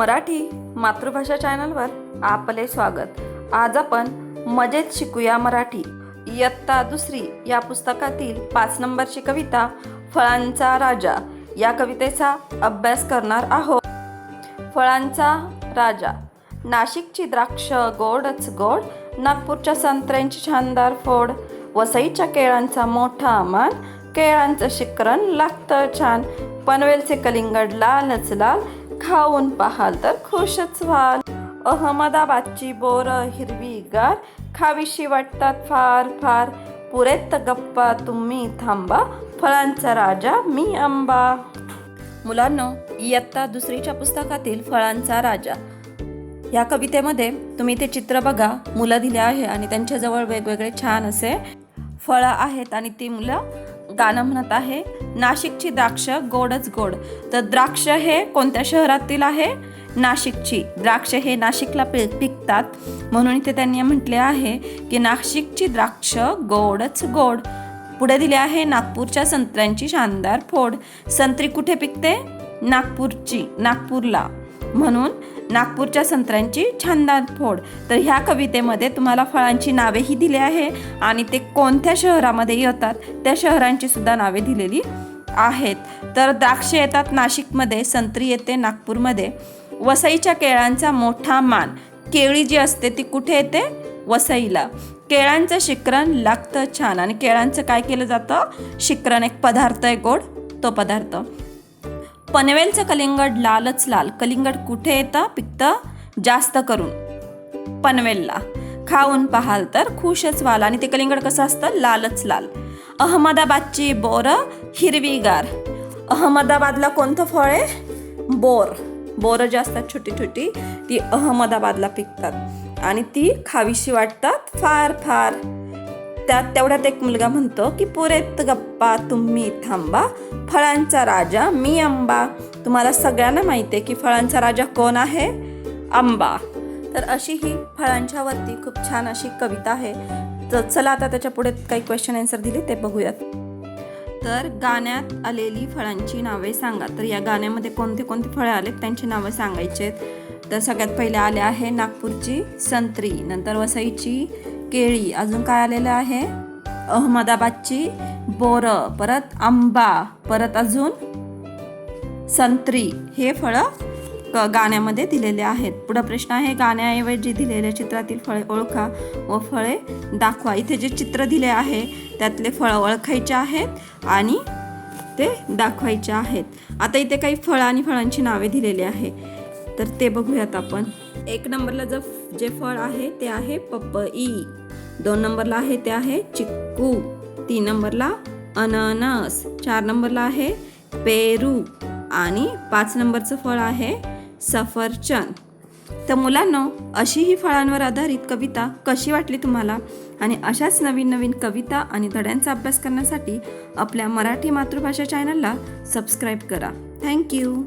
मराठी मातृभाषा चॅनलवर आपले स्वागत. आज आपण मजेत शिकूया मराठी. इयत्ता दुसरी या पुस्तकातील पाच नंबरची कविता फळांचा राजा या कवितेचा अभ्यास करणार आहोत. फळांचा राजा नाशिकची द्राक्ष गोडच गोड नागपूरच्या संत्र्यांची शानदार फोड वसईच्या केळांचा मोठा मान केळांचं शिकरण लागतं छान पनवेलचे कलिंगड लालच लाल खाऊन पाहाल तर खुशच व्हाल. अहमदाबादची बोर हिरवीगार खावीशी वाटतात फार फार. पुरेत गप्पा तुम्ही थांबा. फळांचा राजा मी आंबा. मुलांनो इयत्ता दुसरीच्या पुस्तकातील फळांचा राजा. या कवितेमध्ये तुम्ही ते चित्र बघा. मुलं दिले आहे आणि त्यांच्याजवळ वेगवेगळे छान असे फळं आहेत आणि ती मुलं गाणं म्हणत आहे नाशिकची द्राक्ष गोडच गोड. तर द्राक्ष हे कोणत्या शहरातील आहे? नाशिकची. द्राक्ष हे नाशिकला पि पिकतात. म्हणून इथे त्यांनी म्हटले आहे की नाशिकची द्राक्ष गोडच गोड. पुढे दिले आहे नागपूरच्या संत्र्यांची शानदार फोड. संत्री कुठे पिकते? नागपूरची नागपूरला. म्हणून नागपूरच्या संत्र्यांची छानदार फोड. तर ह्या कवितेमध्ये तुम्हाला फळांची नावेही दिली आहे आणि ते कोणत्या शहरामध्ये येतात त्या शहरांची सुद्धा नावे दिलेली आहेत. तर द्राक्षे येतात नाशिकमध्ये संत्री येते नागपूरमध्ये. वसईच्या केळांचा मोठा मान. केळी जी असते ती कुठे येते? वसईला. केळांचं शिकरण लागतं छान. आणि केळांचं काय केलं जातं? शिकरण एक पदार्थ आहे गोड तो पदार्थ. पनवेलचं कलिंगड लालच लाल. कलिंगड कुठे येतं? पिकतं जास्त करून. पनवेलला. खाऊन पाहाल तर खुशच व्हाल. आणि ते कलिंगड कसं असतं? लालच लाल. अहमदाबादची बोरं हिरवीगार. अहमदाबादला कोणतं फळ आहे? बोर. बोरं जी असतात छोटी छोटी ती अहमदाबादला पिकतात. आणि ती खावीशी वाटतात फार फार. त्यात तेवढ्यात एक मुलगा म्हणतो की पुरेत गप्पा तुम्ही थांबा. फळांचा राजा मी आंबा. तुम्हाला सगळ्यांना माहिती आहे की फळांचा राजा कोण आहे? आंबा. तर अशी ही फळांच्यावरती खूप छान अशी कविता आहे. तर चला आता त्याच्या पुढे काही क्वेश्चन आन्सर दिले ते बघूयात. तर गाण्यात आलेली फळांची नावे सांगा. तर या गाण्यामध्ये कोणते कोणते फळे आलेत? त्यांची नावं सांगायची आहेत. तर सगळ्यात पहिले आले आहे नागपूरची संत्री नंतर वसईची केळी. अजून काय आलेलं आहे? अहमदाबादची बोरं. परत आंबा. परत अजून संत्री. हे फळं क गाण्यामध्ये दिलेले आहेत. पुढं प्रश्न आहे गाण्याऐवजी दिलेल्या चित्रातील फळे ओळखा व फळे दाखवा. इथे जे चित्र दिले आहे त्यातले फळं ओळखायचे आहेत आणि ते दाखवायचे आहेत. आता इथे काही फळं आणि फळांची नावे दिलेली आहे. तर ते बघूयात आपण. एक नंबरला जर जे फळ आहे ते आहे पपई. दोन नंबरला आहे ते आहे चिक्कू. तीन नंबरला अननस. चार नंबरला आहे पेरू. आणि पाच नंबरचं फळ आहे सफरचंद. तर मुलांनो अशी ही फळांवर आधारित कविता कशी वाटली तुम्हाला? आणि अशाच नवीन नवीन कविता आणि धड्यांचा अभ्यास करण्यासाठी आपल्या मराठी मातृभाषा चॅनलला सबस्क्राईब करा. थँक्यू.